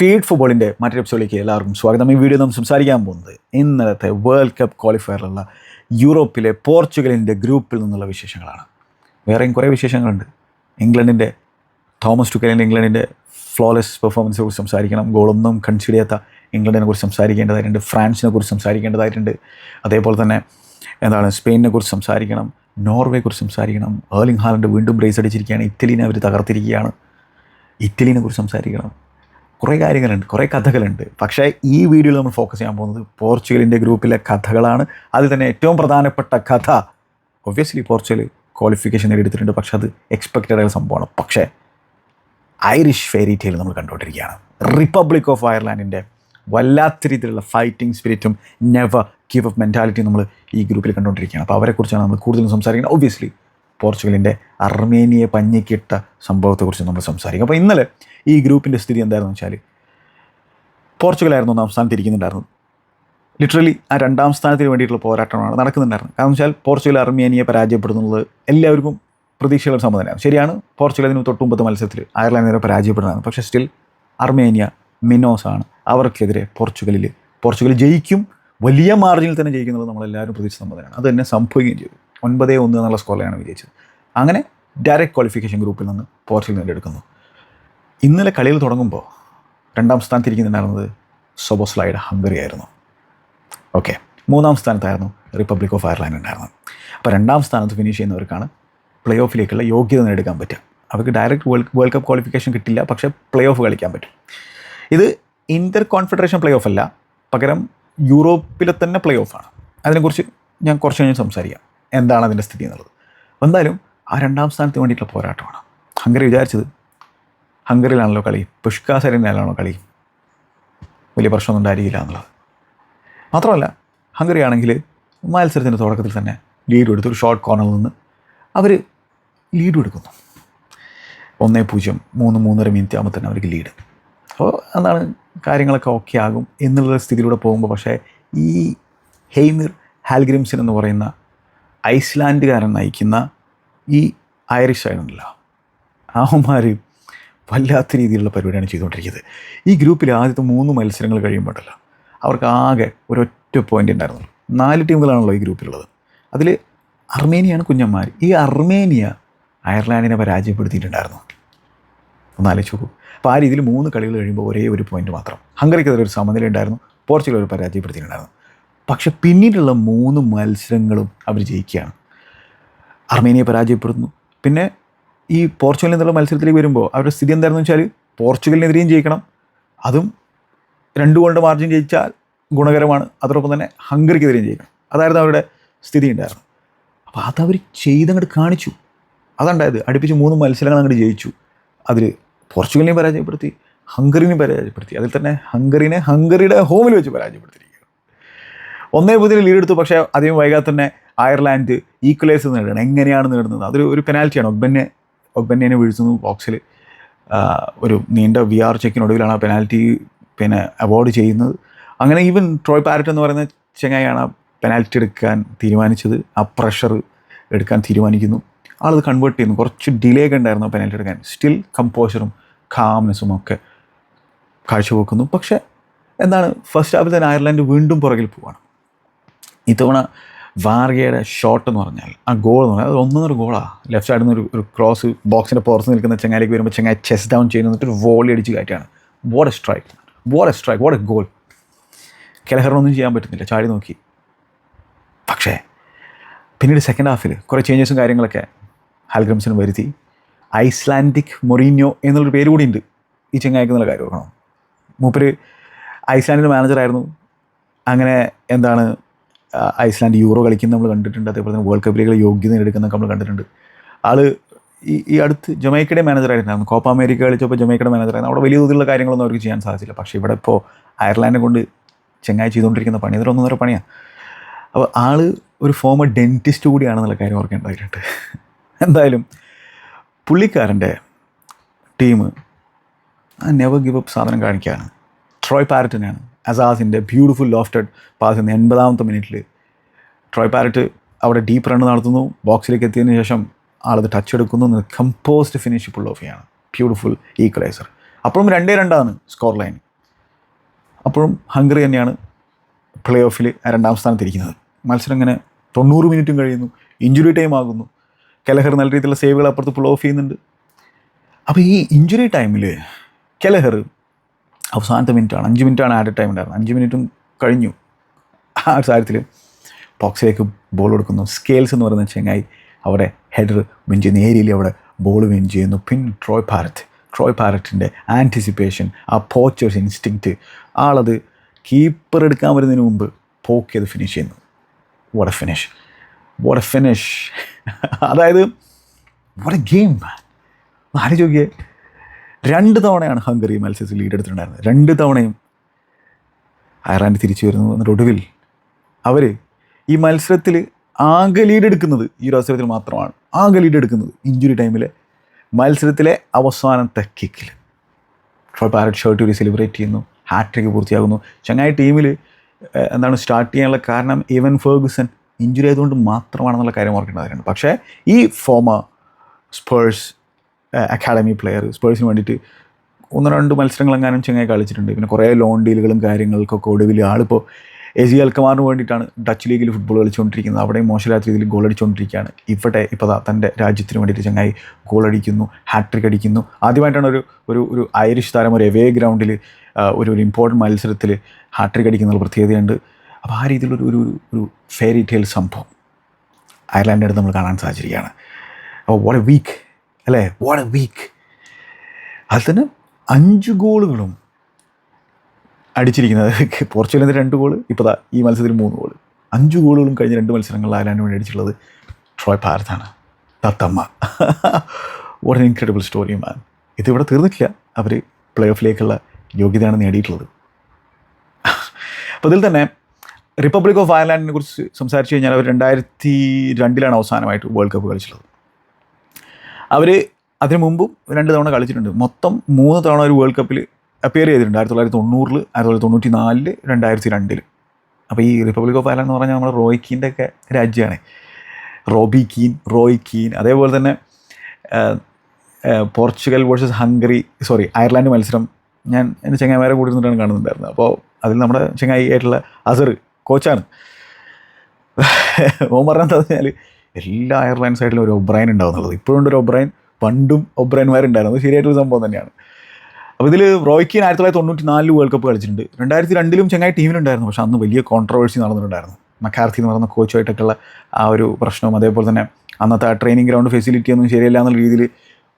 Feed ഫുട്ബോളിന്റെ മറ്റൊരു എപ്പിസോഡിലേക്ക് എല്ലാവർക്കും സ്വാഗതം. ഈ വീഡിയോ നമ്മൾ സംസാരിക്കാൻ പോകുന്നത് ഇന്നലത്തെ വേൾഡ് കപ്പ് ക്വാളിഫയറിലുള്ള യൂറോപ്പിലെ പോർച്ചുഗലിന്റെ ഗ്രൂപ്പിൽ നിന്നുള്ള വിശേഷങ്ങളാണ്. വേറെയും കുറേ വിശേഷങ്ങളുണ്ട്. ഇംഗ്ലണ്ടിന്റെ തോമസ് ടുക്കലിന്റെ ഇംഗ്ലണ്ടിന്റെ ഫ്ലോലെസ് പെർഫോമൻസിനെ കുറിച്ച് സംസാരിക്കണം. ഗോളൊന്നും കൺസിഡർ ചെയ്യാത്ത ഇംഗ്ലണ്ടിനെ കുറിച്ച് സംസാരിക്കേണ്ടതായിട്ടുണ്ട്. ഫ്രാൻസിനെ കുറിച്ച് സംസാരിക്കേണ്ടതായിട്ടുണ്ട്. അതേപോലെ തന്നെ എന്താണ് സ്പെയിനിനെ കുറിച്ച് സംസാരിക്കണം. നോർവേയെ കുറിച്ച് സംസാരിക്കണം. ഏർലിംഗ് ഹാലൻഡ് വീണ്ടും ബ്രേസ് അടിച്ചിരിക്കുകയാണ്. ഇറ്റലിനെ അവർ തകർത്തിരിക്കുകയാണ്. ഇറ്റലിനെ കുറിച്ച് സംസാരിക്കണം. കുറേ കാര്യങ്ങളുണ്ട് കുറേ കഥകളുണ്ട്. പക്ഷേ ഈ വീഡിയോയിൽ നമ്മൾ ഫോക്കസ് ചെയ്യാൻ പോകുന്നത് പോർച്ചുഗലിന്റെ ഗ്രൂപ്പിലെ കഥകളാണ്. അതിൽ തന്നെ ഏറ്റവും പ്രധാനപ്പെട്ട കഥ ഒബ്വിയസ്ലി പോർച്ചുഗൽ ക്വാളിഫിക്കേഷൻ നേടിയെടുത്തിട്ടുണ്ട്. പക്ഷേ അത് എക്സ്പെക്റ്റഡ് ആയ സംഭവമാണ്. പക്ഷേ ഐറിഷ് ഫെയറി ടെയിൽ നമ്മൾ കണ്ടുകൊണ്ടിരിക്കുകയാണ്. റിപ്പബ്ലിക് ഓഫ് അയർലാൻഡിന്റെ വല്ലാത്ത രീതിയിലുള്ള ഫൈറ്റിംഗ് സ്പിരിറ്റും നെവർ ഗീവ് അപ്പ് മെന്റാലിറ്റി നമ്മൾ ഈ ഗ്രൂപ്പിൽ കണ്ടുകൊണ്ടിരിക്കുകയാണ്. അപ്പോൾ അവരെക്കുറിച്ചാണ് നമ്മൾ കൂടുതലും സംസാരിക്കുന്നത്. ഒബ്വിയസ്ലി പോർച്ചുഗലിന്റെ അർമേനിയെ പഞ്ഞിക്കിട്ട സംഭവത്തെക്കുറിച്ച് നമ്മൾ സംസാരിക്കും. അപ്പോൾ ഇന്നലെ ഈ ഗ്രൂപ്പിന്റെ സ്ഥിതി എന്തായിരുന്നു വെച്ചാൽ പോർച്ചുഗലായിരുന്നു ഒന്നാം സ്ഥാനത്ത് ഇരിക്കുന്നുണ്ടായിരുന്നത് ലിറ്ററലി ആ രണ്ടാം സ്ഥാനത്തിന് വേണ്ടിയിട്ടുള്ള പോരാട്ടമാണ് നടക്കുന്നുണ്ടായിരുന്നത്. കാരണം വെച്ചാൽ പോർച്ചുഗൽ അർമേനിയെ പരാജയപ്പെടുന്നത് എല്ലാവർക്കും പ്രതീക്ഷകളും സമ്മതനാണ്. ശരിയാണ് പോർച്ചുഗൽ അതിന് തൊട്ടുമ്പത്തെ മത്സരത്തിൽ അയർലാൻഡിനെ പരാജയപ്പെടുന്നതാണ്. പക്ഷേ സ്റ്റിൽ അർമേനിയ മിനോസാണ് അവർക്കെതിരെ പോർച്ചുഗലിൽ പോർച്ചുഗൽ ജയിക്കും വലിയ മാർജിനിൽ തന്നെ ജയിക്കുന്നത് നമ്മളെല്ലാവരും പ്രതീക്ഷ സമ്മതനാണ്. അത് തന്നെ സംഭവിക്കുകയും ചെയ്തു. ഒൻപതേ ഒന്ന് എന്നുള്ള സ്കോറിലാണ് വിജയിച്ചത്. അങ്ങനെ ഡയറക്റ്റ് ക്വാളിഫിക്കേഷൻ ഗ്രൂപ്പിൽ നിന്ന് പോർച്ചുഗൽ നേടിയെടുക്കുന്നു. ഇന്നലെ കളിയിൽ തുടങ്ങുമ്പോൾ രണ്ടാം സ്ഥാനത്തിരിക്കുന്നുണ്ടായിരുന്നത് സൊബോസ്ലായുടെ ഹംഗറി ആയിരുന്നു. ഓക്കെ മൂന്നാം സ്ഥാനത്തായിരുന്നു റിപ്പബ്ലിക് ഓഫ് അയർലാൻഡ് ഉണ്ടായിരുന്നത്. അപ്പോൾ രണ്ടാം സ്ഥാനത്ത് ഫിനിഷ് ചെയ്യുന്നവർക്കാണ് പ്ലേ ഓഫിലേക്കുള്ള യോഗ്യത നേടിക്കാൻ പറ്റുക. അവർക്ക് direct world world cup qualification കിട്ടില്ല പക്ഷേ പ്ലേ ഓഫ് കളിക്കാൻ പറ്റും. ഇത് ഇന്റർ കോൺഫെഡറേഷൻ പ്ലേ ഓഫ് അല്ല പകരം യൂറോപ്പിലെ തന്നെ പ്ലേ ഓഫാണ് അതിനെക്കുറിച്ച് ഞാൻ കുറച്ച് കഴിഞ്ഞ് സംസാരിക്കാം. എന്താണ് അതിന്റെ സ്ഥിതി എന്നുള്ളത്. എന്തായാലും ആ രണ്ടാം സ്ഥാനത്ത് വേണ്ടിയിട്ടുള്ള പോരാട്ടമാണ്. ഹംഗറി വിചാരിച്ചത് ഹംഗറിയിലാണല്ലോ കളി. പുഷ്കാസരിനാണല്ലോ കളി? വലിയ പ്രശ്നമൊന്നും ഉണ്ടായിരിക്കില്ല എന്നുള്ളത്. മാത്രമല്ല ഹംഗറി ആണെങ്കിൽ മത്സരത്തിന്റെ തുടക്കത്തിൽ തന്നെ ലീഡ് എടുത്ത് ഒരു ഷോർട്ട് കോർണറിൽ നിന്ന് അവർ ലീഡ് എടുക്കുന്നു. ഒന്നേ പൂജ്യം മൂന്ന് മൂന്നര മിനിറ്റ് ആകുമ്പോൾ തന്നെ അവർക്ക് ലീഡ്. അപ്പോൾ എന്താണ് കാര്യങ്ങളൊക്കെ ഓക്കെ ആകും എന്നുള്ള സ്ഥിതിയിലൂടെ പോകുമ്പോൾ പക്ഷേ ഈ ഹെയ്മിർ ഹാൽഗ്രിംസൻ എന്ന് പറയുന്ന ഐസ്ലാൻഡുകാരൻ നയിക്കുന്ന ഈ ഐറിഷ് സൈഡുണ്ടല്ലോ അവന്മാർ വല്ലാത്ത രീതിയിലുള്ള പരിപാടിയാണ് ചെയ്തുകൊണ്ടിരിക്കുന്നത്. ഈ ഗ്രൂപ്പിൽ ആദ്യത്തെ മൂന്ന് മത്സരങ്ങൾ കഴിയുമ്പോഴല്ല അവർക്ക് ആകെ ഒരൊറ്റ പോയിന്റ് ഉണ്ടായിരുന്നു. നാല് ടീമുകളാണല്ലോ ഈ ഗ്രൂപ്പിലുള്ളത്. അതിൽ അർമേനിയാണ് കുഞ്ഞന്മാർ. ഈ അർമേനിയ അയർലാൻഡിനെ പരാജയപ്പെടുത്തിയിട്ടുണ്ടായിരുന്നു. ഒന്നാലോചിച്ച് നോക്കൂ. അപ്പോൾ ആ രീതിയിൽ മൂന്ന് കളികൾ കഴിയുമ്പോൾ ഒരേ ഒരു പോയിന്റ് മാത്രം. ഹംഗറിക്കെതിരെ ഒരു സമനില ഉണ്ടായിരുന്നു. പോർച്ചുഗൽ ഒരു പരാജയപ്പെടുത്തിയിട്ടുണ്ടായിരുന്നു. പക്ഷെ പിന്നീടുള്ള മൂന്ന് മത്സരങ്ങളും അവർ ജയിക്കുകയാണ്. അർമേനിയെ പരാജയപ്പെടുന്നു. പിന്നെ ഈ പോർച്ചുഗലിൽ നിന്നുള്ള മത്സരത്തിലേക്ക് വരുമ്പോൾ അവരുടെ സ്ഥിതി എന്തായിരുന്നു വെച്ചാൽ പോർച്ചുഗലിനെതിരെയും ജയിക്കണം. അതും രണ്ട് ഗോളിന്റെ മാർജിൻ ജയിച്ചാൽ ഗുണകരമാണ്. അതോടൊപ്പം തന്നെ ഹംഗറിക്കെതിരെയും ജയിക്കണം. അതായിരുന്നു അവരുടെ സ്ഥിതി ഉണ്ടായിരുന്നു അപ്പോൾ അതവർ ചെയ്തങ്ങോട്ട് കാണിച്ചു. അതുണ്ടായത്. അടുപ്പിച്ച് മൂന്ന് മത്സരങ്ങൾ അങ്ങോട്ട് ജയിച്ചു. അതിൽ പോർച്ചുഗലിനെ പരാജയപ്പെടുത്തി ഹംഗറിനെ പരാജയപ്പെടുത്തി. അതിൽ തന്നെ ഹംഗറിനെ ഹംഗറിയുടെ ഹോമിൽ വെച്ച് പരാജയപ്പെടുത്തിയിരിക്കുകയാണ്. ഒന്നേ പുതിയ ലീഡ് എടുത്തു. പക്ഷേ അധികം വൈകാതെ തന്നെ അയർലാൻഡ് ഈക്വലൈസ് നേടണം എങ്ങനെയാണ് നേടുന്നത്? അതൊരു ഒരു പെനാൽറ്റിയാണ് ഒഗ്ബന്നെ ഒഗ്ബന്നെ വീഴ്ത്തുന്നു ബോക്സിൽ. ഒരു നീണ്ട വി ആർ ചെക്കിനൊടുവിലാണ് ആ പെനാൽറ്റി പിന്നെ അവോയ്ഡ് ചെയ്യുന്നത്. അങ്ങനെ ഈവൻ ട്രോയ് പാരറ്റ് എന്ന് പറയുന്ന ചെങ്ങായാണ് ആ പെനാൽറ്റി എടുക്കാൻ തീരുമാനിച്ചത്. ആ പ്രഷർ എടുക്കാൻ തീരുമാനിക്കുന്നു. ആളത് കൺവേർട്ട് ചെയ്യുന്നു. കുറച്ച് ഡിലേ ഉണ്ടായിരുന്നു പെനാൽറ്റി എടുക്കാൻ. സ്റ്റിൽ കമ്പോഷറും കാംനെസ്സും ഒക്കെ കാഴ്ചവെക്കുന്നു. പക്ഷേ എന്താണ് ഫസ്റ്റ് ഹാഫിൽ തന്നെ അയർലൻഡ് വീണ്ടും പുറകിൽ പോവാണ്. ഇത്തവണ വാർഗയുടെ ഷോട്ട് എന്ന് പറഞ്ഞാൽ ആ ഗോൾ എന്ന് പറഞ്ഞാൽ അത് ഒന്നൊന്നര ഗോളാണ് ലെഫ്റ്റ് സൈഡിൽ നിന്ന് ഒരു ഒരു ക്രോസ് ബോക്സിന്റെ പുറത്ത് നിൽക്കുന്ന ചെങ്ങായിലേക്ക് വരുമ്പോൾ ചെങ്ങായി ചെസ് ഡൗൺ ചെയ്യുന്നിട്ട് ഒരു വോളി അടിച്ച് കയറ്റാണ് what a strike what a strike what a goal കെലഹറിനൊന്നും ചെയ്യാൻ പറ്റുന്നില്ല. ചാടി നോക്കി. പക്ഷേ പിന്നീട് സെക്കൻഡ് ഹാഫിൽ കുറേ ചേഞ്ചസും കാര്യങ്ങളൊക്കെ ഹാൽഗ്രംസിന് വരുത്തി. ഐസ്ലാൻഡിക് മൊറീനിയോ എന്നുള്ളൊരു പേര് കൂടി ഉണ്ട്. ഈ ചെങ്ങായിക്ക് എന്നുള്ള കാര്യം ഓർക്കണം. മൂപ്പര് ഐസ്ലാൻഡിന്റെ മാനേജറായിരുന്നു അങ്ങനെ എന്താണ് ഐസ്ലാൻഡ് യൂറോ കളിക്കുന്ന നമ്മൾ കണ്ടിട്ടുണ്ട്. അതേപോലെ തന്നെ വേൾഡ് കപ്പിലേക്ക് യോഗ്യത എടുക്കുന്നൊക്കെ നമ്മൾ കണ്ടിട്ടുണ്ട്. ആൾ ഈ ഈ അടുത്ത് ജമൈക്കയുടെ മാനേജറായിട്ടുണ്ടായിരുന്നു കോപ്പ അമേരിക്ക കളിച്ചപ്പോൾ ജമൈക്കയുടെ മാനേജറായിരുന്നു അവിടെ വലിയ തോതിലുള്ള കാര്യങ്ങളൊന്നും അവർക്ക് ചെയ്യാൻ സാധിച്ചില്ല. പക്ഷേ ഇവിടെ ഇപ്പോൾ അയർലാൻഡിനെ കൊണ്ട് ചെങ്ങായി ചെയ്തുകൊണ്ടിരിക്കുന്ന പണി അതൊരു ഒന്നൊന്നര പണിയാണ് അപ്പോൾ ആൾ ഒരു ഫോമർ ഡെന്റിസ്റ്റ് കൂടിയാണെന്നുള്ള കാര്യം ഓർക്കേണ്ടതായിട്ടുണ്ട് എന്തായാലും പുള്ളിക്കാരന്റെ ടീം ആ നെവർ ഗിവ് അപ്പ് സാധനം കാണിക്കുകയാണ് ട്രോയ് പാരറ്റിനെയാണ് അസാസിന്റെ ബ്യൂട്ടിഫുൾ ലോഫ്റ്റഡ് പാസ് എന്ന എൺപതാമത്തെ മിനിറ്റിൽ ട്രോയ് പാരറ്റ് അവിടെ ഡീപ്പ് റൺ നടത്തുന്നു. ബോക്സിലേക്ക് എത്തിയതിന് ശേഷം ആളത് ടച്ച് എടുക്കുന്നു. കമ്പോസ്ഡ് ഫിനിഷ് പുൾ ഓഫ് ചെയ്യാണ്. ബ്യൂട്ടിഫുൾ ഈക്വലൈസർ അപ്പോഴും രണ്ടേ രണ്ടാണ് സ്കോർ ലൈൻ അപ്പോഴും ഹംഗറി തന്നെയാണ് പ്ലേ ഓഫിൽ രണ്ടാം സ്ഥാനത്തിരിക്കുന്നത് മത്സരം ഇങ്ങനെ തൊണ്ണൂറ് മിനിറ്റും കഴിയുന്നു. ഇഞ്ചുറി ടൈം ആകുന്നു. കെലഹർ നല്ല രീതിയിലുള്ള സേവുകൾ അപ്പുറത്ത് പുൾ ഓഫ് ചെയ്യുന്നുണ്ട്. അപ്പോൾ ഈ ഇഞ്ചുറി ടൈമിൽ കെലഹർ അവസാനത്തെ മിനിറ്റാണ്. അഞ്ച് മിനിറ്റാണ് ആഡ് ടൈം ഉണ്ടായിരുന്നത്. അഞ്ച് മിനിറ്റും കഴിഞ്ഞു. ആ ഒരു സാഹചര്യത്തിൽ ബോക്സിലേക്ക് ബോൾ കൊടുക്കുന്നു. സ്കെയിൽസ് എന്ന് പറയുന്ന ചെങ്ങായി അവിടെ ഹെഡർ വിൻ ചെയ്യുന്ന. ഏരിയയിൽ അവിടെ ബോൾ വിൻ ചെയ്യുന്നു. പിൻ ട്രോയ് ഭാരത് ട്രോയ് ഭാരറ്റിന്റെ ആന്റിസിപ്പേഷൻ ആ പോച്ചേഴ്സ് ഇൻസ്റ്റിങ്ക്റ്റ് ആളത് കീപ്പർ എടുക്കാൻ വരുന്നതിന് മുമ്പ് പോക്ക് ചെയ്ത് ഫിനിഷ് ചെയ്യുന്നു. വട ഫിനിഷ് വട ഫിനിഷ് അതായത് വട ഗെയിം ആര് ചോദിക്കേ രണ്ട് തവണയാണ് ഹംഗറി മത്സരത്തിൽ ലീഡ് എടുത്തിട്ടുണ്ടായിരുന്നത്. രണ്ട് തവണയും അയർലാൻഡ് തിരിച്ചു വരുന്നു എന്നിട്ട് ഒടുവിൽ അവർ ഈ മത്സരത്തിൽ ആകെ ലീഡ് എടുക്കുന്നത് ഈ ഒരു അവസരത്തിൽ മാത്രമാണ്. ആകെ ലീഡ് എടുക്കുന്നത് ഇഞ്ചുറി ടൈമിൽ മത്സരത്തിലെ അവസാനത്തെ കിക്കിൽ ട്രോയ് പാരറ്റ് ഷർട്ട് ഒരു സെലിബ്രേറ്റ് ചെയ്യുന്നു. ഹാട്രിക്ക് പൂർത്തിയാകുന്നു. ചങ്ങായി ടീമിൽ എന്താണ് സ്റ്റാർട്ട് ചെയ്യാനുള്ള കാരണം ഇവൻ ഫേഗുസൺ ഇഞ്ചുറി ആയതുകൊണ്ട് മാത്രമാണെന്നുള്ള കാര്യം ഓർക്കേണ്ടതായിരുന്നു പക്ഷേ ഈ ഫോമ സ്പേഴ്സ് അക്കാഡമി പ്ലെയർ സ്പേഴ്സിന് വേണ്ടിയിട്ട് ഒന്ന് രണ്ട് മത്സരങ്ങൾ എങ്ങാനും ചെങ്ങായി കളിച്ചിട്ടുണ്ട്. പിന്നെ കുറേ ലോൺ ഡീലുകളും കാര്യങ്ങൾക്കൊക്കെ ഒടുവിൽ ആളിപ്പോൾ എ ജി അൽക്കമാറിന് വേണ്ടിയിട്ടാണ് ഡച്ച് ലീഗിൽ ഫുട്ബോൾ കളിച്ചുകൊണ്ടിരിക്കുന്നത്. അവിടെയും മോശമില്ലാത്ത രീതിയിൽ ഗോൾ അടിച്ചുകൊണ്ടിരിക്കുകയാണ്. ഇവിടെ ഇപ്പോൾ തന്റെ രാജ്യത്തിന് വേണ്ടിയിട്ട് ചങ്ങായി ഗോൾ അടിക്കുന്നു ഹാട്രിക് അടിക്കുന്നു. ആദ്യമായിട്ടാണ് ഒരു ഒരു ഒരു ഐറിഷ് താരം ഒരു എവേ ഗ്രൗണ്ടിൽ ഒരു ഒരു ഇമ്പോർട്ടന്റ് മത്സരത്തിൽ ഹാട്രിക് അടിക്കുന്ന പ്രത്യേകതയുണ്ട്. അപ്പോൾ ആ രീതിയിലൊരു ഒരു ഒരു- ഫെയറി ടെയിൽ സംഭവം അയർലാൻഡിന്റെ അടുത്ത് നമ്മൾ കാണാൻ സാധിച്ചിരിക്കുകയാണ്. അപ്പോൾ വളരെ വീക്ക് അല്ലേ? വാട്ട് എ വീക്ക് അതിൽ തന്നെ അഞ്ച് ഗോളുകളും അടിച്ചിരിക്കുന്നത്. പോർച്ചുഗലിന്റെ രണ്ട് ഗോൾ ഇപ്പോൾ ഈ മത്സരത്തിൽ മൂന്ന് ഗോൾ അഞ്ച് ഗോളുകളും കഴിഞ്ഞ രണ്ട് മത്സരങ്ങളിൽ അയർലാൻഡിന് വേണ്ടി അടിച്ചിട്ടുള്ളത്. ട്രോയ് ഭാരതാണ് തത്തമ്മ what an incredible story man ഇതിവിടെ തീർന്നിട്ടില്ല. അവർ പ്ലേ ഓഫിലേക്കുള്ള യോഗ്യതയാണ് നേടിയിട്ടുള്ളത്. അപ്പോൾ ഇതിൽ തന്നെ റിപ്പബ്ലിക് ഓഫ് അയർലാൻഡിനെ കുറിച്ച് സംസാരിച്ച് കഴിഞ്ഞാൽ അവർ രണ്ടായിരത്തി രണ്ടിലാണ് അവസാനമായിട്ട് വേൾഡ് കപ്പ് കളിച്ചിട്ടുള്ളത്. അവർ അതിനു മുമ്പും രണ്ട് തവണ കളിച്ചിട്ടുണ്ട്. മൊത്തം മൂന്ന് തവണ ഒരു വേൾഡ് കപ്പിൽ അപ്പിയർ ചെയ്തിട്ടുണ്ട്. ആയിരത്തി തൊള്ളായിരത്തി തൊണ്ണൂറിൽ ആയിരത്തി തൊള്ളായിരത്തി തൊണ്ണൂറ്റി നാലിൽ രണ്ടായിരത്തി രണ്ടിൽ അപ്പോൾ ഈ റിപ്പബ്ലിക് ഓഫ് അയർലാൻഡ് എന്ന് പറഞ്ഞാൽ നമ്മുടെ റോയ് കീന്റെ ഒക്കെ രാജ്യമാണ്. റോബി കീൻ റോയ് കീൻ അതേപോലെ തന്നെ Portugal versus Hungary sorry Ireland മത്സരം. ഞാൻ എന്റെ ചങ്ങായിമാരെ കൂടി നിന്നിട്ടാണ് കാണുന്നുണ്ടായിരുന്നത്. അപ്പോൾ അതിൽ നമ്മുടെ ചങ്ങായി ആയിട്ടുള്ള അസർ കോച്ചാണ് ഓൻ പറഞ്ഞത് പറഞ്ഞാൽ എല്ലാ അയർലൻഡ് സൈഡിലും ഒരു ഒബ്രൈൻ ഉണ്ടാവുന്നുള്ളത്. ഇപ്പോഴും ഉണ്ട് ഒരു ഒബ്രൈൻ പണ്ടും ഒബ്രൈൻമാരുണ്ടായിരുന്നു അത് ശരിയായിട്ടൊരു സംഭവം തന്നെയാണ്. അപ്പോൾ ഇതിൽ റോയ്ക്കിൻ ആയിരത്തി തൊള്ളായിരത്തി തൊണ്ണൂറ്റി നാലിൽ വേൾഡ് കപ്പ് കളിച്ചിട്ടുണ്ട്. രണ്ടായിരത്തി രണ്ടിലും ചെങ്ങായി ടീമിലുണ്ടായിരുന്നു. പക്ഷേ അന്ന് വലിയ കോൺട്രവേഴ്സി നടന്നിട്ടുണ്ടായിരുന്നു. മക്കാർത്തി എന്ന് പറയുന്ന കോച്ചുമായിട്ടൊക്കെയുള്ള ആ ഒരു പ്രശ്നവും അതേപോലെ തന്നെ അന്നത്തെ ആ ട്രെയിനിങ് ഗ്രൗണ്ട് ഫെസിലിറ്റി ഒന്നും ശരിയല്ല എന്നുള്ള രീതിയിൽ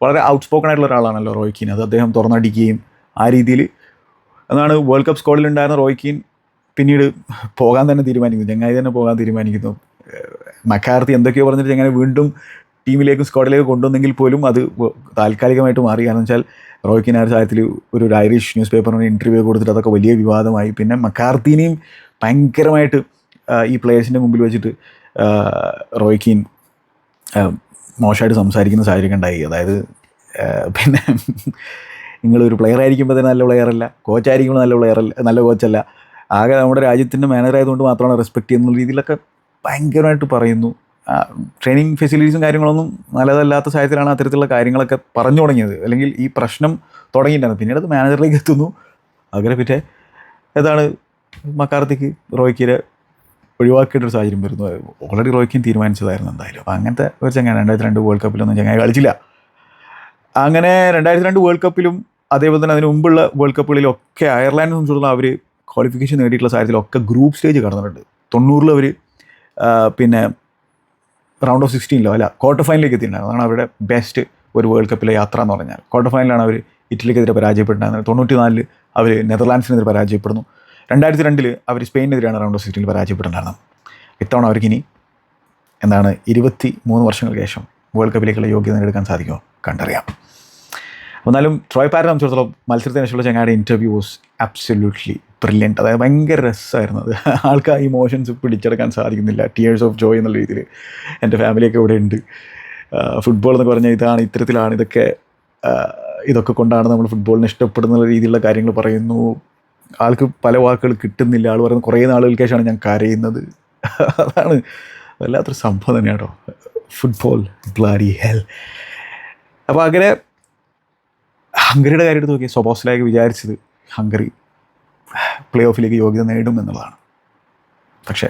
വളരെ ഔട്ട് സ്പോക്കൺ ആയിട്ടുള്ള ഒരാളാണല്ലോ റോയ്ക്കീൻ അത് അദ്ദേഹം തുറന്നടിക്കുകയും ആ രീതിയിൽ എന്നാണ് വേൾഡ് കപ്പ് സ്ക്വാഡിലുണ്ടായിരുന്ന റോയ്ക്കീൻ പിന്നീട് പോകാൻ തന്നെ തീരുമാനിക്കുന്നു. ചങ്ങായി തന്നെ പോകാൻ തീരുമാനിക്കുന്നു. മക്കാർത്തി എന്തൊക്കെയോ പറഞ്ഞിട്ട് അങ്ങനെ വീണ്ടും ടീമിലേക്കും സ്ക്വാഡിലേക്കും കൊണ്ടുവന്നെങ്കിൽ പോലും അത് താൽക്കാലികമായിട്ട് മാറി. കാരണം വെച്ചാൽ റോയ് കിനാർ സാഹചര്യത്തിൽ ഒരു ഐറിഷ് ന്യൂസ് പേപ്പറിന് ഇന്റർവ്യൂ കൊടുത്തിട്ട് അതൊക്കെ വലിയ വിവാദമായി. പിന്നെ മക്കാർത്തിനെയും ഭയങ്കരമായിട്ട് ഈ പ്ലേയേഴ്സിന്റെ മുമ്പിൽ വെച്ചിട്ട് റോയ് കീൻ മോശമായിട്ട് സംസാരിക്കുന്ന സാഹചര്യം ഉണ്ടായി. അതായത് പിന്നെ നിങ്ങളൊരു പ്ലെയർ ആയിരിക്കുമ്പോൾ തന്നെ നല്ല പ്ലെയറല്ല കോച്ചായിരിക്കുമ്പോൾ നല്ല പ്ലെയർ അല്ല. നല്ല കോച്ചല്ല ആകെ നമ്മുടെ രാജ്യത്തിന്റെ മാനേജർ ആയതുകൊണ്ട് മാത്രമാണ് റെസ്പെക്ട് ചെയ്യുന്ന രീതിയിലൊക്കെ ഭയങ്കരമായിട്ട് പറയുന്നു. ട്രെയിനിങ് ഫെസിലിറ്റീസും കാര്യങ്ങളൊന്നും നല്ലതല്ലാത്ത സാഹചര്യത്തിലാണ് അത്തരത്തിലുള്ള കാര്യങ്ങളൊക്കെ പറഞ്ഞു തുടങ്ങിയത്. അല്ലെങ്കിൽ ഈ പ്രശ്നം തുടങ്ങിയിട്ടുണ്ട് പിന്നീട് അത് മാനേജറിലേക്ക് എത്തുന്നു. അങ്ങനെ പിന്നെ ഏതാണ് മക്കാർത്തിക്ക് റോയ്ക്കിനെ ഒഴിവാക്കിയിട്ടൊരു സാഹചര്യം വരുന്നു. ഓൾറെഡി റോയ്ക്കും തീരുമാനിച്ചതായിരുന്നു എന്തായാലും. അപ്പോൾ അങ്ങനത്തെ ഒരു ചങ്ങായി. രണ്ടായിരത്തി രണ്ട് വേൾഡ് കപ്പിലൊന്നും ചങ്ങായി കളിച്ചില്ല അങ്ങനെ രണ്ടായിരത്തി രണ്ട് വേൾഡ് കപ്പിലും അതേപോലെ തന്നെ അതിന് മുമ്പുള്ള വേൾഡ് കപ്പുകളിലൊക്കെ അയർലാൻഡിനെ സംബന്ധിച്ചിടത്തോളം അവർ ക്വാളിഫിക്കേഷൻ നേടിയിട്ടുള്ള സാഹചര്യത്തിലൊക്കെ ഗ്രൂപ്പ് സ്റ്റേജ് കടന്നിട്ടുണ്ട്. തൊണ്ണൂറിൽ അവർ പിന്നെ റൗണ്ട് ഓഫ് സിക്സ്റ്റീനിലോ അല്ല ക്വാർട്ടർ ഫൈനലിലേക്ക് എത്തിയിട്ടുണ്ടായിരുന്നു. അതാണ് അവരുടെ ബെസ്റ്റ് ഒരു വേൾഡ് കപ്പിലെ യാത്ര എന്ന് പറഞ്ഞാൽ. ക്വാർട്ടർ ഫൈനലാണ് അവർ ഇറ്റലിക്കെതിരെ പരാജയപ്പെട്ടിട്ടുണ്ടായിരുന്നത്. തൊണ്ണൂറ്റി നാലിൽ അവർ നെതർലാൻഡ്സിനെതിരെ പരാജയപ്പെടുന്നു. രണ്ടായിരത്തി രണ്ടിൽ അവർ സ്പെയിനെതിരെയാണ് റൗണ്ട് ഓഫ് സിക്സ്റ്റീനിൽ പരാജയപ്പെട്ടിട്ടുണ്ടായിരുന്നത്. ഇത്തവണ അവർക്കിനി എന്താണ് ഇരുപത്തി മൂന്ന് വർഷങ്ങൾക്ക് ശേഷം വേൾഡ് കപ്പിലേക്കുള്ള യോഗ്യത നേടുക്കാൻ സാധിക്കുമോ? കണ്ടറിയാം. എന്നാലും ട്രോയ് പാരനെ സംബന്ധിച്ചിടത്തോളം മത്സരത്തിന് ശേഷമുള്ള ചങ്ങായുടെ ഇന്റർവ്യൂ വാസ് അബ്സല്യൂട്ട്ലി ബ്രില്യന്റ് അതായത് ഭയങ്കര രസമായിരുന്നു അത്. ആൾക്ക് ആ ഇമോഷൻസ് പിടിച്ചെടുക്കാൻ സാധിക്കുന്നില്ല. ടിയേഴ്സ് ഓഫ് ജോയ് എന്നുള്ള രീതിയിൽ എന്റെ ഫാമിലിയൊക്കെ ഇവിടെ ഉണ്ട്. ഫുട്ബോൾ എന്ന് പറഞ്ഞാൽ ഇതാണ് ഇത്തരത്തിലാണ് ഇതൊക്കെ ഇതൊക്കെ കൊണ്ടാണ് നമ്മൾ ഫുട്ബോളിനെ ഇഷ്ടപ്പെടുന്ന രീതിയിലുള്ള കാര്യങ്ങൾ പറയുന്നു. ആൾക്ക് പല വാക്കുകൾ കിട്ടുന്നില്ല. ആൾ പറയുന്ന കുറേ നാളുകൾക്ക് ശേഷമാണ് ഞാൻ കരയുന്നത്. അതാണ് വല്ലാത്തൊരു സംഭവം തന്നെയാണോ ഫുട്ബോൾ ബ്ലാരി ഹെൽ അപ്പോൾ അങ്ങനെ ഹംഗറിയുടെ കാര്യം എടുത്ത് നോക്കി സ്വബോസിലായി വിചാരിച്ചത് ഹംഗറി പ്ലേ ഓഫിലേക്ക് യോഗ്യത നേടും എന്നുള്ളതാണ്. പക്ഷേ